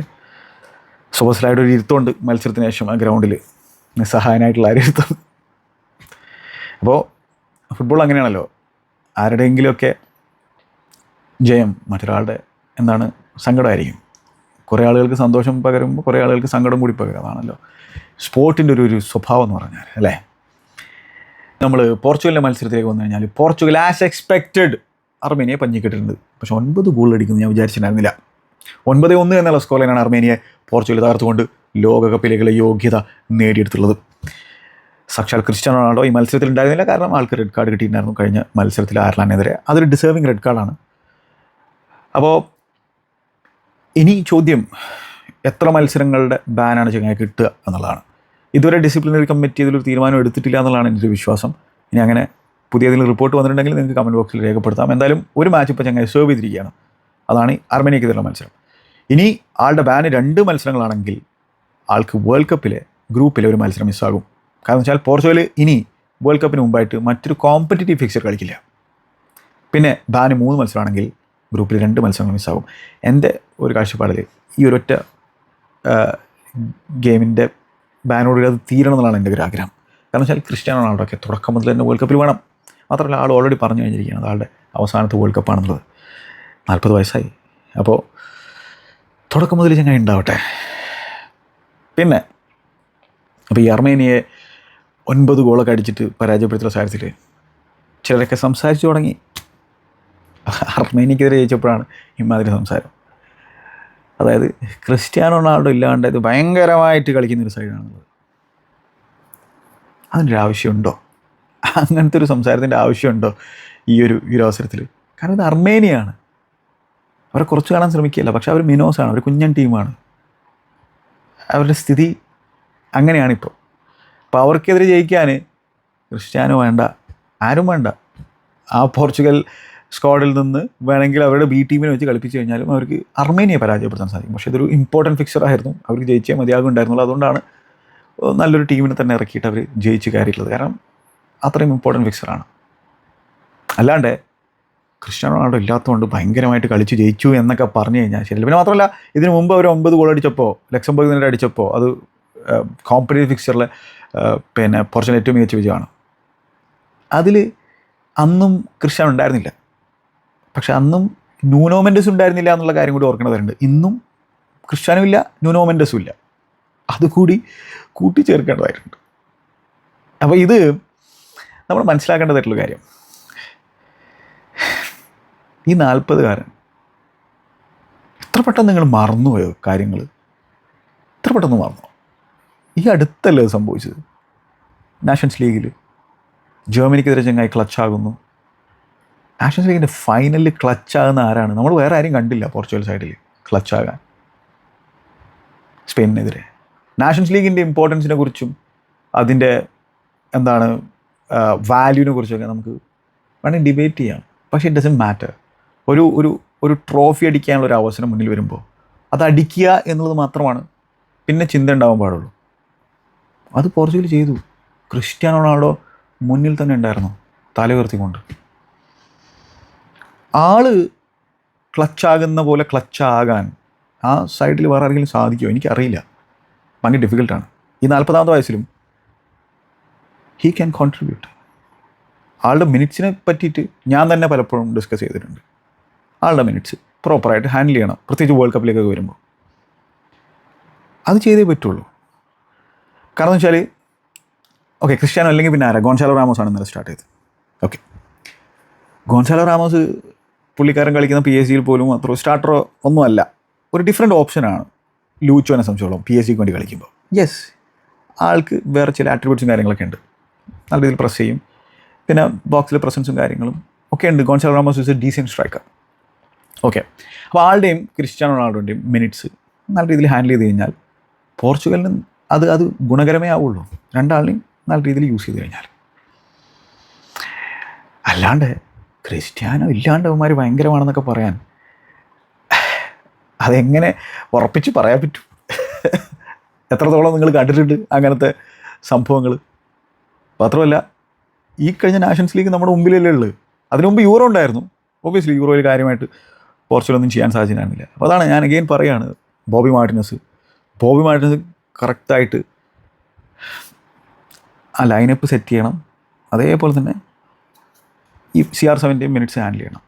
സുബസ്ലായുടെ ഒരു ഇരുത്തമുണ്ട് മത്സരത്തിന് ശേഷം ആ ഗ്രൗണ്ടിൽ നിസ്സഹായനായിട്ടുള്ള ആരും ഇരുത്തം? അപ്പോൾ ഫുട്ബോൾ അങ്ങനെയാണല്ലോ. ആരുടെയെങ്കിലുമൊക്കെ ജയം മറ്റൊരാളുടെ എന്താണ് സങ്കടമായിരിക്കും. കുറേ ആളുകൾക്ക് സന്തോഷം പകരുമ്പോൾ കുറേ ആളുകൾക്ക് സങ്കടം കൂടി പകരും. അതാണല്ലോ. സ്പോർട്ടിന്റെ ഒരു ഒരു സ്വഭാവം എന്ന് പറഞ്ഞാൽ അല്ലേ? നമ്മൾ പോർച്ചുഗലിന്റെ മത്സരത്തിലേക്ക് വന്നു കഴിഞ്ഞാൽ പോർച്ചുഗൽ ആസ് എക്സ്പെക്റ്റഡ് അർമേനിയെ പഞ്ഞിക്കിട്ടിട്ടുണ്ട്. പക്ഷേ ഒൻപത് ഗോൾ അടിക്കുന്നു ഞാൻ വിചാരിച്ചിട്ടുണ്ടായിരുന്നില്ല. ഒൻപത് ഒന്ന് എന്നുള്ള സ്കോറിലാണ് അർമേനിയെ പോർച്ചുഗൽ തകർത്തുകൊണ്ട് ലോകകപ്പിലേക്കുള്ള യോഗ്യത നേടിയെടുത്തുള്ളത്. സാക്ഷാൽ ക്രിസ്ത്യാനോ റൊണാൾഡോ ഈ മത്സരത്തിൽ ഉണ്ടായിരുന്നില്ല. കാരണം ആൾക്ക് റെഡ് കാർഡ് കിട്ടിയിട്ടുണ്ടായിരുന്നു കഴിഞ്ഞ മത്സരത്തിൽ അയർലാൻഡിനെതിരെ. അതൊരു ഡിസേർവിങ് റെഡ് കാർഡാണ് അപ്പോൾ ഇനി ചോദ്യം എത്ര മത്സരങ്ങളുടെ ബാനാണ് ചങ്ങായി കിട്ടുക എന്നുള്ളതാണ്. ഇതുവരെ ഡിസിപ്ലിനറി കമ്മിറ്റി ഇതിലൊരു തീരുമാനം എടുത്തിട്ടില്ല എന്നുള്ളതാണ് എന്റെ വിശ്വാസം. ഇനി അങ്ങനെ പുതിയ ഏതെങ്കിലും റിപ്പോർട്ട് വന്നിട്ടുണ്ടെങ്കിൽ നിങ്ങൾക്ക് കമന്റ് ബോക്സിൽ രേഖപ്പെടുത്താം. എന്തായാലും ഒരു മാച്ച് ഇപ്പോൾ ചങ്ങായി സെർവ് ചെയ്തിരിക്കുകയാണ്. അതാണ് അർമേനിയക്കെതിരെ മത്സരം. ഇനി ആളുടെ ബാന് രണ്ട് മത്സരങ്ങളാണെങ്കിൽ ആൾക്ക് വേൾഡ് കപ്പിലെ ഗ്രൂപ്പിലെ ഒരു മത്സരം മിസ്സാകും കാരണം വെച്ചാൽ പോർച്ചുഗൽ ഇനി വേൾഡ് കപ്പിന് മുമ്പായിട്ട് മറ്റൊരു കോമ്പറ്റീറ്റീവ് ഫിക്സർ കളിക്കില്ല. പിന്നെ ബാന് മൂന്ന് മത്സരമാണെങ്കിൽ ഗ്രൂപ്പിൽ രണ്ട് മത്സരങ്ങൾ മിസ്സാകും എന്റെ ഒരു കാഴ്ചപ്പാടിൽ ഈ ഒരൊറ്റ ഗെയിമിന്റെ ബാനോട് അത് തീരണം എന്നുള്ളതാണ് എന്റെ ഒരു ആഗ്രഹം. കാരണം വെച്ചാൽ ക്രിസ്ത്യാനോ റൊണാൾഡോക്കെ തുടക്കം മുതൽ തന്നെ വേൾഡ് കപ്പിൽ വേണം. മാത്രമല്ല ആൾ ഓൾറെഡി പറഞ്ഞു കഴിഞ്ഞിരിക്കുകയാണ് ആളുടെ അവസാനത്തെ വേൾഡ് കപ്പാണെന്നുള്ളത് നാൽപ്പത് വയസ്സായി. അപ്പോൾ തുടക്കം മുതൽ ചങ്ങായി ഉണ്ടാവട്ടെ. പിന്നെ അപ്പോൾ ഈ അർമേനിയെ ഒൻപത് ഗോളൊക്കെ അടിച്ചിട്ട് പരാജയപ്പെടുത്തുന്ന സാഹചര്യത്തിൽ ചിലരൊക്കെ സംസാരിച്ചു തുടങ്ങി. അർമേനിയക്കെതിരെ ജയിച്ചപ്പോഴാണ് ഇമാതിരി സംസാരം. അതായത് ക്രിസ്ത്യാനോ റൊണാൾഡോ ഇല്ലാണ്ട് ഇത് ഭയങ്കരമായിട്ട് കളിക്കുന്ന ഒരു സൈഡാണുള്ളത്. അതിന്റെ ആവശ്യമുണ്ടോ അങ്ങനത്തെ ഒരു സംസാരത്തിന്റെ ആവശ്യമുണ്ടോ ഈ ഒരു ഈ ഒരു അവസരത്തിൽ കാരണം ഇത് അർമേനിയാണ്. അവരെ കുറച്ച് കാണാൻ ശ്രമിക്കുകയല്ല പക്ഷെ അവർ മിനോസാണ് അവർ കുഞ്ഞൻ ടീമാണ്. അവരുടെ സ്ഥിതി അങ്ങനെയാണിപ്പോൾ. അപ്പോൾ അവർക്കെതിരെ ജയിക്കാൻ ക്രിസ്ത്യാനോ വേണ്ട ആരും വേണ്ട. ആ പോർച്ചുഗൽ സ്ക്വാഡിൽ നിന്ന് വേണമെങ്കിൽ അവരുടെ ബി ടീമിനെ വെച്ച് കളിപ്പിച്ച് കഴിഞ്ഞാലും അവർക്ക് അർമേനിയെ പരാജയപ്പെടുത്താൻ സാധിക്കും. പക്ഷേ ഇതൊരു ഇമ്പോർട്ടന്റ് ഫിക്സർ ആയിരുന്നു. അവർക്ക് ജയിച്ചേ മതിയാകും ഉണ്ടായിരുന്നുള്ളൂ അതുകൊണ്ടാണ് നല്ലൊരു ടീമിനെ തന്നെ ഇറക്കിയിട്ട് അവർ ജയിച്ച് കയറിയിട്ടുള്ളത്. കാരണം അത്രയും ഇമ്പോർട്ടന്റ് ഫിക്സറാണ് അല്ലാണ്ട് ക്രിസ്ത്യാനോ റൊണാൾഡോ ഇല്ലാത്തതുകൊണ്ട് ഭയങ്കരമായിട്ട് കളിച്ച് ജയിച്ചു എന്നൊക്കെ പറഞ്ഞു കഴിഞ്ഞാൽ ശരി പിന്നെ മാത്രമല്ല ഇതിന് മുമ്പ് അവർ ഒമ്പത് ഗോൾ അടിച്ചപ്പോൾ ലക്സംബർഗിനെ അടിച്ചപ്പോൾ അത് കോമ്പറ്റീവ് ഫിക്സറിൽ പിന്നെ പോർച്ചുഗൽ ഏറ്റവും മികച്ച വിജയമാണ്. അതിൽ അന്നും ക്രിസ്ത്യാനോ ഉണ്ടായിരുന്നില്ല. പക്ഷെ അന്നും ന്യൂനോമെന്റസ് ഉണ്ടായിരുന്നില്ല എന്നുള്ള കാര്യം കൂടി ഓർക്കേണ്ടതുണ്ട് ഇന്നും ക്രിസ്ത്യാനും ഇല്ല ഇല്ല. അതുകൂടി കൂട്ടിച്ചേർക്കേണ്ടതായിട്ടുണ്ട്. അപ്പോൾ ഇത് നമ്മൾ മനസ്സിലാക്കേണ്ടതായിട്ടുള്ള കാര്യം. ഈ നാൽപ്പതുകാരൻ എത്ര പെട്ടെന്ന് നിങ്ങൾ മറന്നുപോയോ കാര്യങ്ങൾ? എത്ര പെട്ടെന്ന് മറന്നു? ഈ അടുത്തല്ലേ സംഭവിച്ചത്? നാഷൻസ് ലീഗിൽ ജർമ്മനിക്കെതിരെ ചങ്ങായി ക്ലച്ചാകുന്നു. നാഷൻസ് ലീഗിന്റെ ഫൈനലിൽ ക്ലച്ചാകുന്ന ആരാണ്? നമ്മൾ വേറെ ആരും കണ്ടില്ല പോർച്ചുഗൽ സൈഡിൽ ക്ലച്ചാകാൻ സ്പെയിനിനെതിരെ. നാഷൻസ് ലീഗിന്റെ ഇമ്പോർട്ടൻസിനെ കുറിച്ചും അതിന്റെ എന്താണ് വാല്യൂവിനെ കുറിച്ചൊക്കെ നമുക്ക് വേണമെങ്കിൽ ഡിബേറ്റ് ചെയ്യാം. പക്ഷേ ഇറ്റ് ഡസൻ മാറ്റർ ഒരു ഒരു ഒരു ട്രോഫി അടിക്കാനുള്ള ഒരു അവസരം മുന്നിൽ വരുമ്പോൾ അത് അടിക്കുക എന്നുള്ളത് മാത്രമാണ് പിന്നെ ചിന്ത ഉണ്ടാവാൻ പാടുള്ളൂ. അത് പോർച്ചുഗൽ ചെയ്തു. ക്രിസ്ത്യാനോ റൊണാൾഡോ മുന്നിൽ തന്നെ ഉണ്ടായിരുന്നു. തല ഉയർത്തിക്കൊണ്ട് ആൾ ക്ലച്ചാകുന്ന പോലെ ക്ലച്ചാകാൻ ആ സൈഡിൽ വേറെ ആരെങ്കിലും സാധിക്കുമോ? എനിക്കറിയില്ല. ഭയങ്കര ഡിഫിക്കൽട്ടാണ് ഈ നാൽപ്പതാമത്തെ വയസ്സിലും ഹീ ക്യാൻ കോൺട്രിബ്യൂട്ട് ആളുടെ മിനിറ്റ്സിനെ പറ്റിയിട്ട് ഞാൻ തന്നെ പലപ്പോഴും ഡിസ്കസ് ചെയ്തിട്ടുണ്ട്. ആളുടെ മിനിറ്റ്സ് പ്രോപ്പറായിട്ട് ഹാൻഡിൽ ചെയ്യണം. പ്രത്യേകിച്ച് വേൾഡ് കപ്പിലേക്കൊക്കെ വരുമ്പോൾ. അത് ചെയ്തേ പറ്റുള്ളൂ. കാരണം വെച്ചാൽ ഓക്കെ ക്രിസ്ത്യാനോ അല്ലെങ്കിൽ പിന്നെ ആരാ? ഗോൺസാലോ റാമോസ് ആണ് ഇന്നലെ സ്റ്റാർട്ട് ചെയ്തത്. ഓക്കെ ഗോൺസാലോ റാമോസ് പുള്ളിക്കാരൻ കളിക്കുന്ന പി എസ് സിയിൽ പോലും അത്ര സ്റ്റാർട്ടറോ ഒന്നുമല്ല. ഒരു ഡിഫറെന്റ് ഓപ്ഷനാണ് ലൂച്ചോനെ സംബന്ധിച്ചോളം പി എസ് സിക്ക് വേണ്ടി കളിക്കുമ്പോൾ. യെസ് ആൾക്ക് വേറെ ചില ആട്രിബ്യൂട്ട്സും കാര്യങ്ങളൊക്കെ ഉണ്ട്. നല്ല രീതിയിൽ പ്രസ് ചെയ്യും. പിന്നെ ബോക്സിലെ പ്രസൻസും കാര്യങ്ങളും ഒക്കെ ഉണ്ട്. Goncalo Ramos is a decent striker okay അപ്പോൾ ആളുടെയും ക്രിസ്ത്യാനോ റൊണാൾഡോന്റെയും മിനിറ്റ്സ് നല്ല രീതിയിൽ ഹാൻഡിൽ ചെയ്ത് കഴിഞ്ഞാൽ പോർച്ചുഗലിന് അത് അത് ഗുണകരമേ ആവുള്ളൂ. രണ്ടാളിനെയും നല്ല രീതിയിൽ യൂസ് ചെയ്ത് കഴിഞ്ഞാൽ. അല്ലാണ്ട് ക്രിസ്ത്യാനോ ഇല്ലാണ്ടവന്മാർ ഭയങ്കരമാണെന്നൊക്കെ പറയാൻ. അതെങ്ങനെ ഉറപ്പിച്ച് പറയാൻ പറ്റും? എത്രത്തോളം നിങ്ങൾ കണ്ടിട്ടുണ്ട് അങ്ങനത്തെ സംഭവങ്ങൾ മാത്രമല്ല ഈ കഴിഞ്ഞ നാഷൻസ് ലീഗ് നമ്മുടെ മുമ്പിലല്ലേ ഉള്ളത് അതിനു മുമ്പ് യൂറോ ഉണ്ടായിരുന്നു. ഒബ്വിയസ്ലി യൂറോയിൽ കാര്യമായിട്ട് പോർച്ചുഗലൊന്നും ചെയ്യാൻ സാധിച്ചിരുന്നില്ല. അപ്പോൾ അതാണ് ഞാൻ അഗെയിൻ പറയുകയാണ് ബോബി മാർട്ടിനസ്. ബോബി മാർട്ടിനസ് കറക്റ്റായിട്ട് ആ ലൈനപ്പ് സെറ്റ് ചെയ്യണം. അതേപോലെ തന്നെ ഈ സി ആർ സെവന്റെ മിനിറ്റ്സ് ഹാൻഡിൽ ചെയ്യണം.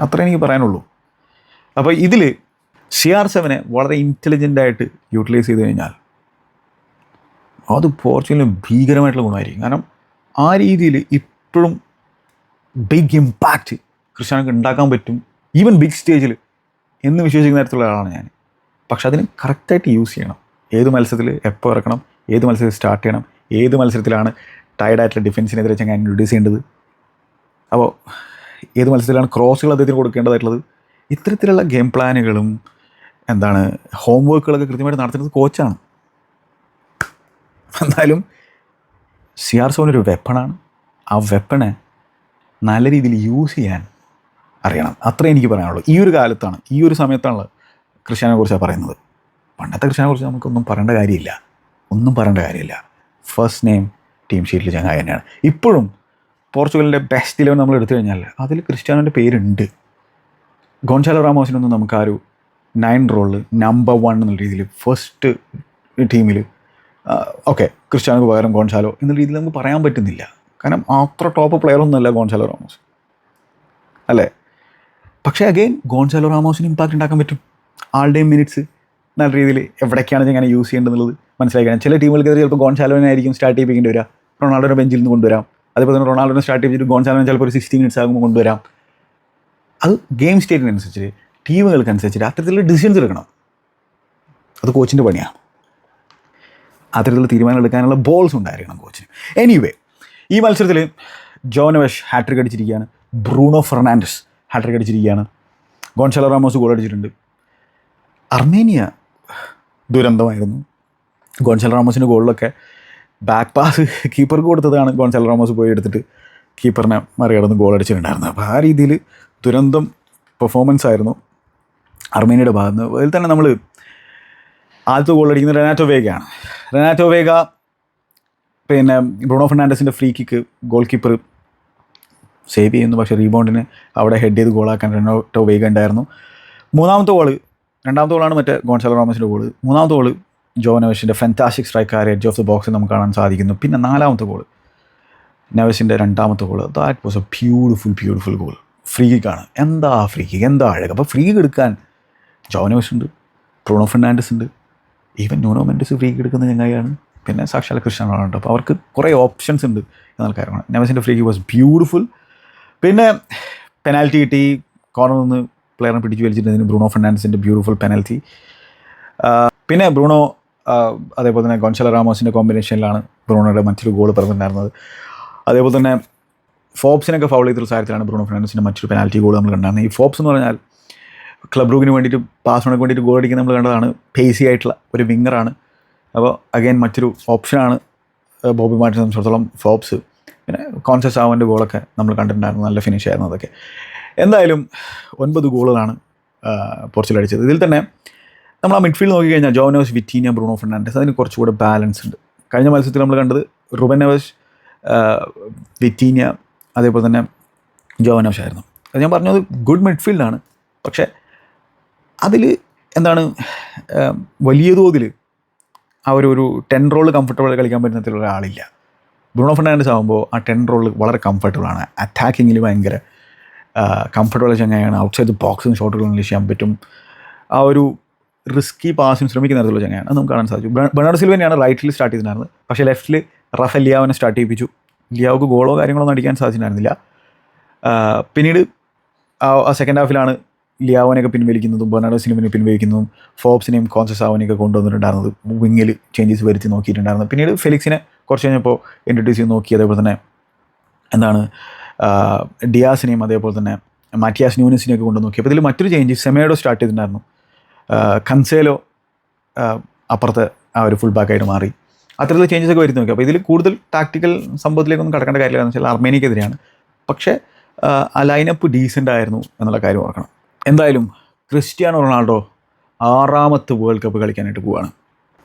അത്ര എനിക്ക് പറയാനുള്ളൂ. അപ്പോൾ ഇതിൽ സി ആർ സെവനെ വളരെ ഇന്റലിജന്റായിട്ട് യൂട്ടിലൈസ് ചെയ്ത് കഴിഞ്ഞാൽ അത് പോർച്ചുഗലിന് ഭീകരമായിട്ടുള്ള ഗുണമായിരിക്കും. കാരണം ആ രീതിയിൽ ഇപ്പോഴും ബിഗ് ഇമ്പാക്റ്റ് ക്രിസ്ത്യാനോക്ക് ഉണ്ടാക്കാൻ പറ്റും. ഈവൻ ബിഗ് സ്റ്റേജിൽ എന്ന് വിശ്വസിക്കുന്ന തരത്തിലുള്ള ആളാണ് ഞാൻ പക്ഷെ അതിന് കറക്റ്റായിട്ട് യൂസ് ചെയ്യണം. ഏത് മത്സരത്തിൽ എപ്പോൾ ഇറക്കണം? ഏത് മത്സരത്തിൽ സ്റ്റാർട്ട് ചെയ്യണം? ഏത് മത്സരത്തിലാണ് ടയർഡായിട്ടുള്ള ഡിഫൻസിനെതിരെ ചെങ്ങാൻ ഇൻട്രൊഡ്യൂസ് ചെയ്യേണ്ടത്. അപ്പോൾ ഏത് മത്സരത്തിലാണ് ക്രോസുകൾ അദ്ദേഹത്തിന് കൊടുക്കേണ്ടതായിട്ടുള്ളത്? ഇത്തരത്തിലുള്ള ഗെയിം പ്ലാനുകളും എന്താണ് ഹോം വർക്കുകളൊക്കെ കൃത്യമായിട്ട് നടത്തുന്നത് കോച്ചാണ് എന്നാലും സി ആർ ഒരു വെപ്പണാണ് ആ വെപ്പണെ നല്ല രീതിയിൽ യൂസ് ചെയ്യാൻ അറിയണം. അത്രേ എനിക്ക് പറയാനുള്ളൂ. ഈ ഒരു കാലത്താണ് ഈ ഒരു സമയത്താണ് കൃഷ്ണനെ കുറിച്ചാണ് പറയുന്നത്. പണ്ടത്തെ ക്രിസ്ത്യാനെ കുറിച്ച് നമുക്കൊന്നും പറയേണ്ട കാര്യമില്ല. ഒന്നും പറയേണ്ട കാര്യമില്ല. ഫസ്റ്റ് നെയിം ടീം ഷീറ്റിൽ ചങ്ങായി തന്നെയാണ് ഇപ്പോഴും പോർച്ചുഗലിന്റെ ബെസ്റ്റ് ഇലവൻ നമ്മൾ എടുത്തു കഴിഞ്ഞാൽ അതിൽ ക്രിസ്ത്യാനോന്റെ പേരുണ്ട്. ഗോൺസാലോ റാമോസിനൊന്നും നമുക്ക് ആ ഒരു നയൻ റോളിൽ നമ്പർ വൺ എന്നുള്ള രീതിയിൽ ഫസ്റ്റ് ടീമിൽ ഓക്കെ ക്രിസ്ത്യാനോക്ക് പകരം ഗോൺസാലോ എന്ന രീതിയിൽ നമുക്ക് പറയാൻ പറ്റുന്നില്ല. കാരണം അത്ര ടോപ്പ് പ്ലെയർ ഒന്നുമല്ല ഗോൺസാലോ റാമോസ്. അല്ലേ? പക്ഷേ അഗെയിൻ ഗോൺസാലോ റാമോസിന് ഇമ്പാക്റ്റ് ഉണ്ടാക്കാൻ പറ്റും. ആളുടെയും മിനിറ്റ്സ് നല്ല രീതിയിൽ എവിടേക്കാണ് ഇങ്ങനെ യൂസ് ചെയ്യേണ്ടതെന്നുള്ളത് മനസ്സിലാക്കണം ചില ടീമുകൾക്ക് ചിലപ്പോൾ ഗോൺസാലോനെ ആയിരിക്കും സ്റ്റാർട്ട് ചെയ്യിപ്പിക്കേണ്ടി വരിക. റൊണാൾഡോനെ ബെഞ്ചിൽ നിന്ന് കൊണ്ടുവരാം. അതേപോലെ തന്നെ റൊണാൾഡോനെ സ്റ്റാർട്ട് ചെയ്തിട്ട് ഗോൺസാലോനെ ചിലപ്പോൾ ഒരു സിക്സ്റ്റി മിനിറ്റ്സ് ആകുമ്പോൾ കൊണ്ടുവരാം. അത് ഗെയിം സ്റ്റേറ്റിനനുസരിച്ച് അനുസരിച്ചിട്ട് അത്തരത്തിലുള്ള ഡിസിഷൻസ് എടുക്കണം. അത് കോച്ചിന്റെ പണിയാണ്. അത്തരത്തിലുള്ള തീരുമാനം എടുക്കാനുള്ള ബോൾസ് ഉണ്ടായിരിക്കണം കോച്ചിന് എനിവേ ഈ മത്സരത്തിൽ ജോനവഷ് ഹാട്രിക് അടിച്ചിരിക്കുകയാണ്. ബ്രൂണോ ഫെർണാൻഡസ് ഹാട്രിക് അടിച്ചിരിക്കുകയാണ്. ഗോൺസാലോ റാമോസ് ഗോൾ അടിച്ചിട്ടുണ്ട്. അർമേനിയ ദുരന്തമായിരുന്നു. ഗോൺസാലോ റാമോസിന്റെ ഗോളിലൊക്കെ ബാക്ക് പാസ് കീപ്പർക്ക് കൊടുത്തതാണ് ഗോൺസാലോ റോമോസ് പോയി എടുത്തിട്ട്. കീപ്പറിനെ മറികടന്ന് ഗോൾ അടിച്ചിട്ടുണ്ടായിരുന്നത്. അപ്പോൾ ആ രീതിയിൽ ദുരന്തം പെർഫോമൻസ് ആയിരുന്നു അർമേനിയയുടെ ഭാഗത്ത്. നിന്ന് അതിൽ തന്നെ നമ്മൾ ആദ്യത്തെ ഗോൾ അടിക്കുന്നത് റെനാറ്റോ വേഗയാണ്. റെനാറ്റോ വേഗ പിന്നെ ബ്രൂണോ ഫെർണാണ്ടസിന്റെ free kick goal keeper save ചെയ്യുന്നു. പക്ഷേ റീബൗണ്ടിന് അവിടെ ഹെഡ് ചെയ്ത് ഗോളാക്കാൻ റെനാറ്റോ വേഗ ഉണ്ടായിരുന്നു. മൂന്നാമത്തെ ഗോൾ രണ്ടാമത്തെ ഗോളാണ് മറ്റേ ഗോൺസാലോ റോമസിന്റെ ഗോൾ മൂന്നാമത്തെ goal ജോനവഷിന്റെ fantastic striker edge of the ബോക്സിൽ നമുക്ക് കാണാൻ സാധിക്കുന്നു. പിന്നെ നാലാമത്തെ ഗോൾ നവേഷിന്റെ രണ്ടാമത്തെ goal that was a beautiful beautiful goal free കിക്കാണ് എന്താ ഫ്രീ കിക്ക് എന്താ അഴക്? അപ്പോൾ ഫ്രീ എടുക്കാൻ നവേഷ് ഉണ്ട്. ബ്രൂണോ ഫെർണാണ്ടസ് ഉണ്ട്. ഈവൻ ന്യൂനോ മെൻഡസ് ഫ്രീ എടുക്കുന്ന ചങ്ങായിയാണ്. പിന്നെ സാക്ഷാൽ ക്രിസ്ത്യൻ റൊണാൾഡോ. അപ്പോൾ അവർക്ക് കുറേ ഓപ്ഷൻസ് ഉണ്ട് എന്നുള്ള കാര്യമാണ്. നെവസിന്റെ ഫ്രീ കിക്ക് വാസ് ബ്യൂട്ടിഫുൾ പിന്നെ പെനാൽറ്റി കിട്ടി. കോർണറിൽ നിന്ന് പ്ലെയറിനെ പിടിച്ച് വലിച്ചിട്ടുണ്ടെങ്കിൽ ബ്രൂണോ ഫെർണാണ്ടസിന്റെ ബ്യൂട്ടിഫുൾ പെനാൽറ്റി പിന്നെ ബ്രൂണോ അതേപോലെ തന്നെ ഗോൺസല റാമോസിന്റെ കോമ്പിനേഷനിലാണ് ബ്രൂണോയുടെ മറ്റൊരു ഗോൾ പറഞ്ഞിട്ടുണ്ടായിരുന്നത്. അതേപോലെ തന്നെ ഫോബ്സിനൊക്കെ ഫൗൾ ചെയ്തിട്ടുള്ള സാഹചര്യത്തിലാണ് ബ്രൂണോ ഫെർണാണ്ടസിന്റെ മറ്റൊരു പെനാൽറ്റി ഗോൾ നമ്മൾ കണ്ടായിരുന്നത് ഈ ഫോബ്സ് എന്ന് പറഞ്ഞാൽ ക്ലബ് റൂഗിന് വേണ്ടിയിട്ട് പാസ്വേണക്ക് വേണ്ടിയിട്ട് ഗോൾ അടിക്കുന്ന നമ്മൾ കണ്ടതാണ്. പേസി ആയിട്ടുള്ള ഒരു വിങ്ങറാണ് അപ്പോൾ അഗൈൻ മറ്റൊരു ഓപ്ഷനാണ് ബോബി മാറ്റി സംബന്ധിച്ചിടത്തോളം ഫോബ്സ്. പിന്നെ കോൺസസ് ആവന്റെ ഗോളൊക്കെ നമ്മൾ കണ്ടിട്ടുണ്ടായിരുന്നു നല്ല ഫിനിഷ് ആയിരുന്നു അതൊക്കെ. എന്തായാലും ഒൻപത് ഗോളുകളാണ് പോർച്ചുഗൽ അടിച്ചത്. ഇതിൽ തന്നെ നമ്മൾ ആ മിഡ്ഫീൽഡ് നോക്കിക്കഴിഞ്ഞാൽ ജോനോസ് വിറ്റീനിയ ബ്രൂണോ ഫെർണാണ്ടസ് അതിന് കുറച്ചുകൂടെ ബാലൻസ് ഉണ്ട്. കഴിഞ്ഞ മത്സരത്തിൽ നമ്മൾ കണ്ടത് റുബനവസ് വിറ്റീനിയ അതേപോലെ തന്നെ ജോവനോസ് ആയിരുന്നു. അത് ഞാൻ പറഞ്ഞത് ഗുഡ് മിഡ്ഫീൽഡാണ് പക്ഷേ അതിൽ എന്താണ് വലിയ തോതിൽ ആ ഒരു ഒരു ടെൻ റോൾ കംഫർട്ടബിൾ കളിക്കാൻ പറ്റുന്ന ഒരാളില്ല. ബ്രൂണോ ഫെർണാണ്ടസ് ആകുമ്പോൾ ആ ടെൻ റോൾ വളരെ കംഫർട്ടബിൾ ആണ്. അറ്റാക്കിങ്ങിൽ ഭയങ്കര കംഫർട്ടബിൾ ചങ്ങായാണ് ഔട്ട്സൈഡ് ബോക്സിങ് ഷോട്ടുകൾ ചെയ്യാൻ പറ്റും. ആ ഒരു റിസ്കി പാസിന് ശ്രമിക്കുന്ന തരത്തിലുള്ള ചങ്ങയാണ് അത് നമുക്ക് കാണാൻ സാധിച്ചു. ബെർണാർഡ് സിൽവനെയാണ് റൈറ്റിൽ സ്റ്റാർട്ട് ചെയ്തിട്ടുണ്ടായിരുന്നത്. പക്ഷേ ലെഫ്റ്റിൽ റഫൽ ലിയാവിനെ സ്റ്റാർട്ട് ചെയ്യിപ്പിച്ചു. ലിയാവുക്ക് ഗോളോ കാര്യങ്ങളോ ഒന്നും അടിക്കാൻ സാധിച്ചിട്ടുണ്ടായിരുന്നില്ല. പിന്നീട് ആ സെക്കൻഡ് ഹാഫിലാണ് ലിയാവനെയൊക്കെ പിൻവലിക്കുന്നതും ബെർണാഡോ സിനിമനെ പിൻവലിക്കുന്നതും ഫോബ്സിനെയും കോൺസസ് ആവനെയൊക്കെ കൊണ്ടുവന്നിട്ടുണ്ടായിരുന്നത് വിങ്ങിൽ ചേഞ്ചസ് വരുത്തി നോക്കിയിട്ടുണ്ടായിരുന്നു പിന്നീട് ഫെലിക്സിനെ കുറച്ച് കഴിഞ്ഞപ്പോൾ ഇൻട്രൊഡ്യൂസ് ചെയ്ത് നോക്കി. അതേപോലെ തന്നെ എന്താണ് ഡിയാസിനെയും അതേപോലെ തന്നെ മാറ്റിയാസ് ന്യൂനസിനെയൊക്കെ കൊണ്ടു നോക്കി. അപ്പോൾ ഇതിൽ മറ്റൊരു ചേഞ്ച് സെമേഡോ സ്റ്റാർട്ട് ചെയ്തിട്ടുണ്ടായിരുന്നു. കൻസേലോ അപ്പുറത്ത് ആ ഒരു ഫുൾ ബാക്കായിട്ട് മാറി. അത്തരത്തിലുള്ള ചേഞ്ചസ് ഒക്കെ വരുത്തി നോക്കി അപ്പോൾ ഇതിൽ കൂടുതൽ ടാക്ടിക്കൽ സംഭവത്തിലേക്കൊന്നും കടക്കേണ്ട കാര്യമില്ല എന്ന് വെച്ചാൽ അർമേനിയക്കെതിരെയാണ് പക്ഷേ ആ ലൈനപ്പ് ഡീസന്റ് ആയിരുന്നു എന്നുള്ള കാര്യം ഓർക്കണം. എന്തായാലും ക്രിസ്ത്യാനോ റൊണാൾഡോ ആറാമത്തെ വേൾഡ് കപ്പ് കളിക്കാനായിട്ട് പോവുകയാണ്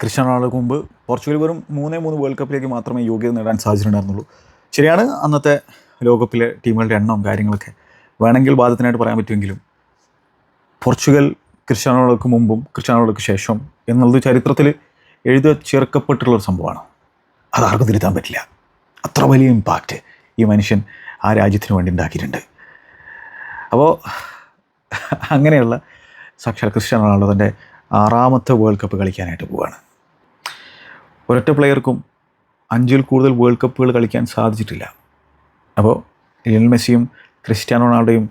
ക്രിസ്ത്യാനോ റൊണാൾഡോക്ക് മുമ്പ് പോർച്ചുഗൽ വെറും മൂന്നേ മൂന്ന് വേൾഡ് കപ്പിലേക്ക് മാത്രമേ യോഗ്യത നേടാൻ സാധിച്ചിട്ടുണ്ടായിരുന്നുള്ളൂ. ശരിയാണ് അന്നത്തെ ലോകകപ്പിലെ ടീമുകളുടെ എണ്ണവും കാര്യങ്ങളൊക്കെ. വേണമെങ്കിൽ വാദത്തിനായിട്ട് പറയാൻ പറ്റുമെങ്കിലും പോർച്ചുഗൽ ക്രിസ്ത്യാനോകൾക്ക് മുമ്പും ക്രിസ്ത്യാനോകൾക്ക് ശേഷം എന്നുള്ളത് ചരിത്രത്തിൽ എഴുതി ചേർക്കപ്പെട്ടിട്ടുള്ള ഒരു സംഭവമാണ്. അത് ആർക്കും തിരുത്താൻ പറ്റില്ല. അത്ര വലിയ ഇമ്പാക്റ്റ് ഈ മനുഷ്യൻ ആ രാജ്യത്തിന് വേണ്ടി ഉണ്ടാക്കിയിട്ടുണ്ട്. അപ്പോൾ അങ്ങനെയുള്ള സാക്ഷാൽ ക്രിസ്ത്യാനോ റൊണാൾഡോ തന്റെ ആറാമത്തെ വേൾഡ് കപ്പ് കളിക്കാനായിട്ട് പോവുകയാണ് ഒരൊറ്റ പ്ലെയർക്കും അഞ്ചിൽ കൂടുതൽ വേൾഡ് കപ്പുകൾ കളിക്കാൻ സാധിച്ചിട്ടില്ല. അപ്പോൾ ലിയൽ മെസ്സിയും ക്രിസ്ത്യാനോ റൊണാൾഡോയും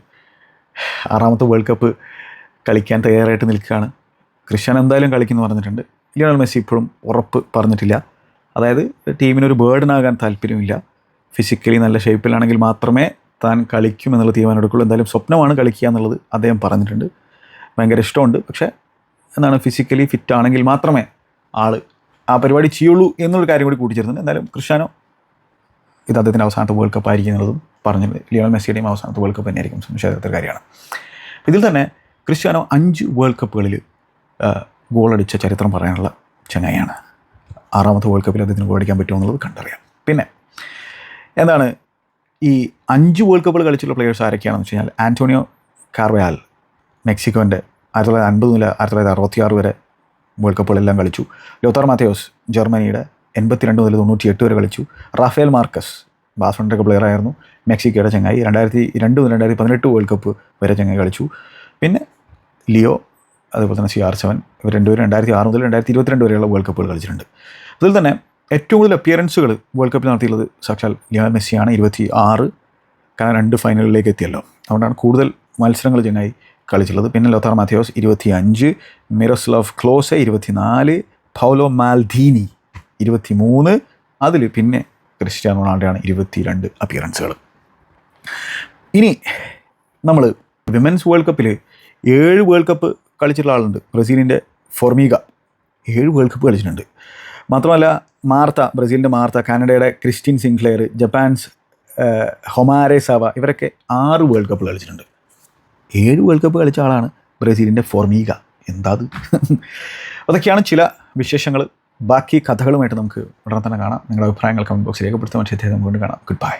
ആറാമത്തെ വേൾഡ് കപ്പ് കളിക്കാൻ തയ്യാറായിട്ട് നിൽക്കുകയാണ്. ക്രിസ്ത്യൻ എന്തായാലും കളിക്കുന്നു പറഞ്ഞിട്ടുണ്ട്. ലിയണൽ മെസ്സി ഇപ്പോഴും ഉറപ്പ് പറഞ്ഞിട്ടില്ല. അതായത് ടീമിനൊരു ബേർഡനാകാൻ താല്പര്യമില്ല. ഫിസിക്കലി നല്ല ഷേപ്പിലാണെങ്കിൽ മാത്രമേ താൻ കളിക്കുമെന്നുള്ള തീരുമാനം എടുക്കുള്ളൂ. എന്തായാലും സ്വപ്നമാണ് കളിക്കുക എന്നുള്ളത് അദ്ദേഹം പറഞ്ഞിട്ടുണ്ട്. ഭയങ്കര ഇഷ്ടമുണ്ട്. പക്ഷേ എന്താണ് ഫിസിക്കലി ഫിറ്റ് ആണെങ്കിൽ മാത്രമേ ആൾ ആ പരിപാടി ചെയ്യുള്ളൂ എന്നൊരു കാര്യം കൂടി കൂട്ടിച്ചേർന്നുണ്ട് എന്തായാലും ക്രിസ്ത്യാനോ ഇത് അദ്ദേഹത്തിന്റെ അവസാനത്തെ വേൾഡ് കപ്പ് ആയിരിക്കും എന്നുള്ളതും പറഞ്ഞത് ലിയോണൽ മെസ്സിയുടെയും അവസാനത്തെ വേൾഡ് കപ്പ് തന്നെയായിരിക്കും. സംശയത്തെ കാര്യമാണ്. ഇതിൽ തന്നെ ക്രിസ്ത്യാനോ അഞ്ച് വേൾഡ് കപ്പുകളിൽ ഗോളടിച്ച ചരിത്രം പറയാനുള്ള ചങ്ങായിയാണ്. ആറാമത്തെ വേൾഡ് കപ്പിൽ അദ്ദേഹത്തിന് ഗോളടിക്കാൻ പറ്റുമോ എന്നുള്ളത് കണ്ടറിയാം. പിന്നെ എന്താണ് ഈ അഞ്ച് വേൾഡ് കപ്പുകൾ കളിച്ചിട്ടുള്ള പ്ലെയേഴ്സ് ആരൊക്കെയാണെന്ന് വെച്ച് കഴിഞ്ഞാൽ ആന്റോണിയോ കാർവയാൽ മെക്സിക്കോന്റെ ആയിരത്തി തൊള്ളായിരത്തി അൻപത് മുതൽ ആയിരത്തി തൊള്ളായിരത്തി അറുപത്തി ആറ് വരെ വേൾഡ് കപ്പുകളെല്ലാം കളിച്ചു. ലോത്താർ മാത്തേയോസ് ജർമ്മനിയുടെ എൺപത്തിരണ്ട് മുതൽ തൊണ്ണൂറ്റി എട്ട് വരെ കളിച്ചു. റാഫേൽ മാർക്കസ് ബാസ്ഫണ്ടൊക്കെ പ്ലെയർ ആയിരുന്നു. മെക്സിക്കോയുടെ ചങ്ങായി. രണ്ടായിരത്തി രണ്ട് മുതൽ രണ്ടായിരത്തി പതിനെട്ട് വേൾഡ് കപ്പ് വരെ ചങ്ങായി കളിച്ചു. പിന്നെ ലിയോ അതുപോലെ തന്നെ സി ആർ സെവൻ ഇവർ രണ്ടുപേരും രണ്ടായിരത്തി ആറ് മുതൽ രണ്ടായിരത്തി ഇരുപത്തിരണ്ട് വരെയുള്ള വേൾഡ് കപ്പുകൾ കളിച്ചിട്ടുണ്ട്. അതിൽ തന്നെ ഏറ്റവും കൂടുതൽ അപ്പിയറൻസുകൾ വേൾഡ് കപ്പിൽ നടത്തിയിട്ടുള്ളത് സാക്ഷാൽ ലിയോ മെസ്സിയാണ് ഇരുപത്തി ആറ് കാരണം രണ്ട് ഫൈനലിലേക്ക് എത്തിയല്ലോ. അതുകൊണ്ടാണ് കൂടുതൽ മത്സരങ്ങൾ ചങ്ങായി കളിച്ചിട്ടുള്ളത്. പിന്നെ ലോത്താർ മാത്യോസ് ഇരുപത്തി അഞ്ച് ക്ലോസ് ക്ലോസെ ഇരുപത്തിനാല് പൗലോ മാൽദീനി ഇരുപത്തി മൂന്ന് അതിൽ പിന്നെ ക്രിസ്ത്യാനോ റൊണാൾഡോയാണ് ഇരുപത്തി രണ്ട് അപ്പിയറൻസുകൾ ഇനി നമ്മൾ വിമൻസ് വേൾഡ് കപ്പിൽ ഏഴ് വേൾഡ് കപ്പ് കളിച്ചിട്ടുള്ള ആളുണ്ട്. ബ്രസീലിന്റെ ഫോർമീഗ. ഏഴ് വേൾഡ് കപ്പ് കളിച്ചിട്ടുണ്ട്. മാത്രമല്ല മാർത്ത ബ്രസീലിന്റെ മാർത്ത കാനഡയുടെ Christian Sinclair Japan's Homare Sawa ഇവരൊക്കെ ആറ് വേൾഡ് കപ്പ് കളിച്ചിട്ടുണ്ട്. ഏഴ് വേൾഡ് കപ്പ് കളിച്ച ആളാണ് ബ്രസീലിന്റെ ഫോർമീഗ. എന്താത് അതൊക്കെയാണ് ചില വിശേഷങ്ങൾ. ബാക്കി കഥകളുമായിട്ട് നമുക്ക് ഉടനെ തന്നെ കാണാം. നിങ്ങളുടെ അഭിപ്രായങ്ങൾ കമന്റ് ബോക്സിൽ രേഖപ്പെടുത്താൻ മറ്റേ നമുക്ക് വീണ്ടും കാണാം. Good bye